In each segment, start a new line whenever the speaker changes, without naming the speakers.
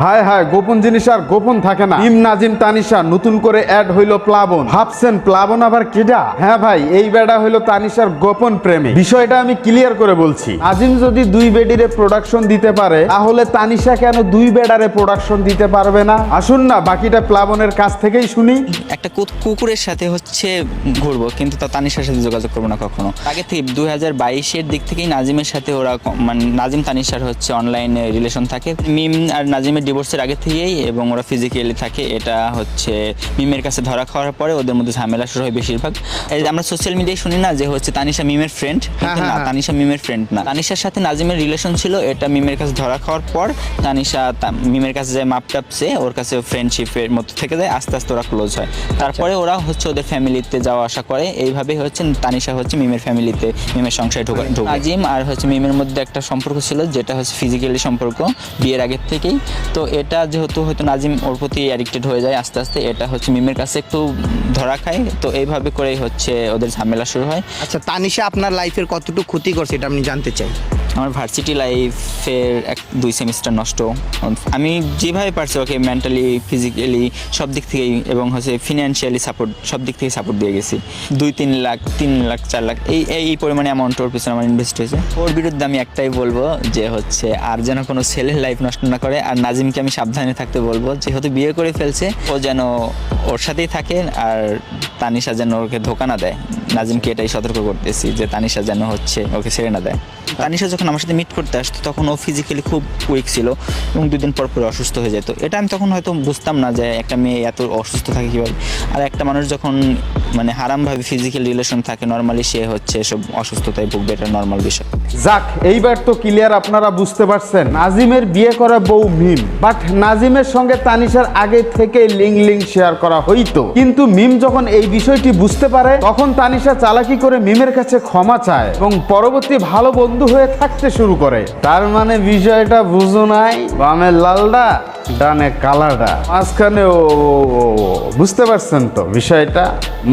হায় হায়, গোপন জিনিস আর গোপন থাকে না। ইম নাজিম তানিশা নতুন করে অ্যাড হইল প্লাবন। ভাবছেন প্লাবন আবার কেডা হ্যাঁ ভাই, এই বেডা হইল তানিশার গোপন প্রেমে। বিষয়টা আমি ক্লিয়ার করে বলছি। আজিম যদি দুই বেডিরে প্রোডাকশন দিতে পারে, তাহলে তানিশা কেন দুই বেডারে প্রোডাকশন দিতে পারবে না? আসুন না, বাকিটা প্লাবনের কাছ থেকেই শুনি।
একটা কুকুরের সাথে হচ্ছে ঘুরবো, কিন্তু তা তানিশার সাথে যোগাযোগ করব না কখনো। আগে থেকে দুই হাজার বাইশের দিক থেকেই নাজিমের সাথে ওরা মানে নাজিম তানিশার হচ্ছে অনলাইনে রিলেশন থাকে। মিম আর নাজিমের ডিভোর্সের আগে থেকেই এবং ওরা ফিজিক্যালি থাকে এটা হচ্ছে মিমের কাছে ধরা খাওয়ার পরে ওদের মধ্যে ঝামেলা শুরু হয় বেশিরভাগ। আমরা সোশ্যাল মিডিয়ায় শুনি না যে হচ্ছে তানিশা মিমের ফ্রেন্ড
হ্যাঁ,
না?
হ্যাঁ।
তানিশা মিমের ফ্রেন্ড না। তানিশার সাথে নাজিমের রিলেশন ছিল এটা মিমের কাছে ধরা খাওয়ার পর তানিশা মিমের কাছে যায় মাপ টাপছে ওর কাছে ফ্রেন্ডশিপের মতো থেকে যায় আস্তে আস্তে ওরা ক্লোজ হয়। তারপরে ওরা হচ্ছে ওদের ফ্যামিলিতে যাওয়া আসা করে এইভাবে হচ্ছে তানিশা হচ্ছে মিমের ফ্যামিলিতে মিমের সংসারে ঢোকা ঢোকে। নাজিম আর হচ্ছে মিমের মধ্যে একটা সম্পর্ক ছিল যেটা হচ্ছে ফিজিক্যালি সম্পর্ক বিয়ের আগের থেকেই। তো এটা যেহেতু হয়তো নাজিম ওর প্রতি অ্যাডিক্টেড হয়ে যায় আস্তে আস্তে এটা হচ্ছে মিমের কাছে একটু ধরা খায়। তো এইভাবে করেই হচ্ছে ওদের ঝামেলা শুরু হয়।
আচ্ছা তানিশা আপনার লাইফের কতটুকু ক্ষতি করছে এটা আমি জানতে চাই।
আমার ভার্সিটি লাইফের এক দুই সেমিস্টার নষ্ট। আমি যেভাবে পারছি ওকে মেন্টালি ফিজিক্যালি সব দিক থেকেই এবং হচ্ছে ফিনান্সিয়ালি সাপোর্ট সব দিক থেকে সাপোর্ট দিয়ে গেছি। দুই তিন লাখ তিন লাখ চার লাখ এই এই পরিমাণে অ্যামাউন্ট ওর পিছনে আমার ইনভেস্ট হয়েছে। ওর বিরুদ্ধে আমি একটাই বলব যে হচ্ছে আর যেন কোনো ছেলের লাইফ নষ্ট না করে আর নাজিমকে আমি সাবধানে থাকতে বলব। যেহেতু বিয়ে করে ফেলছে, ও যেন ওর সাথেই থাকে আর তানিশা যেন ওকে ধোকা না দেয়। নাজিমকে এটাই সতর্ক করতেছি যে তানিশা যেন হচ্ছে, ওকে ছেড়ে না দেয়। তানিশা যখন আমার সাথে মিট করতে আসতো, তখন ও ফিজিক্যালি খুব উইক ছিল এবং দুদিন পর পর অসুস্থ হয়ে যেত। এটা আমি তখন হয়তো বুঝতাম না যে একটা মেয়ে এত অসুস্থ থাকে কীভাবে। আর একটা মানুষ যখন মানে হারামভাবে ফিজিক্যাল রিলেশন থাকে নর্মালি সে হচ্ছে সব অসুস্থতায় ভুগবে এটা নর্মাল বিষয়।
যাক এইবার তো ক্লিয়ার আপনারা বুঝতে পারছেন নাজিমের বিয়ে করা বউ মিম বাট নাজিমের সঙ্গে তানিশার আগে থেকে লিঙ্ক লিঙ্ক শেয়ার করা হইতো। কিন্তু মিম যখন এই বিষয়টি বুঝতে পারে তখন তানিশা চালাকি করে মিমের কাছে ক্ষমা চায় এবং পরবর্তী ভালো বন্ধু হয়ে থাকতে শুরু করে। তার মানে বিষয়টা বুঝো নাই? বামে লালডা ডানে কালাডা। মাঝখানে ও ও, বুঝতে পারছেন তো বিষয়টা?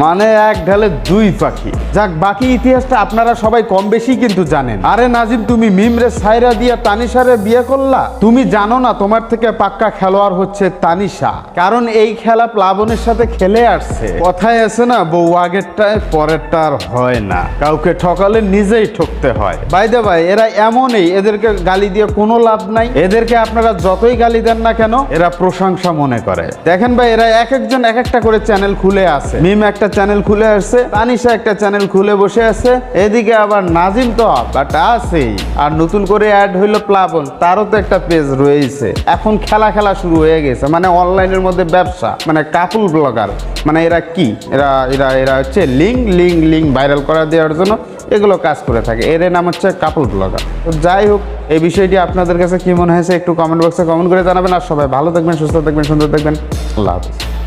মানে এক ঢালে দুই পাখি। যাক, বাকি ইতিহাসটা আপনারা সবাই কম বেশি কিন্তু জানেন। আরে নাজিম, তুমি মিমরে সাইরা দিয়া তানিশারে বিয়ে করলা? তুমি জানো না তোমার থেকে পাক্কা খেলোয়াড় হচ্ছে তানিশা। কারণ এই খেলা প্লাবনের সাথে খেলে আসছে। কথায় আছে না, বউ আগেরটায় পরেরটা আর হয় না। কাউকে ঠকালে নিজেই ঠকতে হয়। বাইদে ভাই এরা এমনই, এদেরকে গালি দিয়ে কোনো লাভ নাই। এদেরকে আপনারা যতই গালি দেন না কেন, এরা প্রশংসা মনে করে। দেখেন ভাই, এরা এক একজন এক একটা করে চ্যানেল খুলে আছে। মিম একটা চ্যানেল খুলে আসছে। তানিশা একটা চ্যানেল খুলে বসে আছে। এদিকে আবার নাজিম তো বাট আছেই। আর নতুন করে অ্যাড হইল প্লাবন। তারও তো একটা পেজ রয়েছে। এখন খেলা খেলা শুরু হয়ে গেছে। মানে অনলাইনের মধ্যে ব্যবসা। মানে কাপুল ব্লগার। মানে এরা কি? এরা এরা এরা হচ্ছে লিঙ্ক লিঙ্ক লিঙ্ক ভাইরাল করা দেওয়ার জন্য এগুলো কাজ করে থাকে। এর নাম হচ্ছে কাপল ব্লগার। তো যাই হোক, এই বিষয়টি আপনাদের কাছে কি মনে হয়েছে একটু কমেন্ট বক্সে কমেন্ট করে জানাবেন। আর সবাই ভালো থাকবেন, সুস্থ থাকবেন, সুন্দর থাকবেন। আল্লাহ হাফিজ।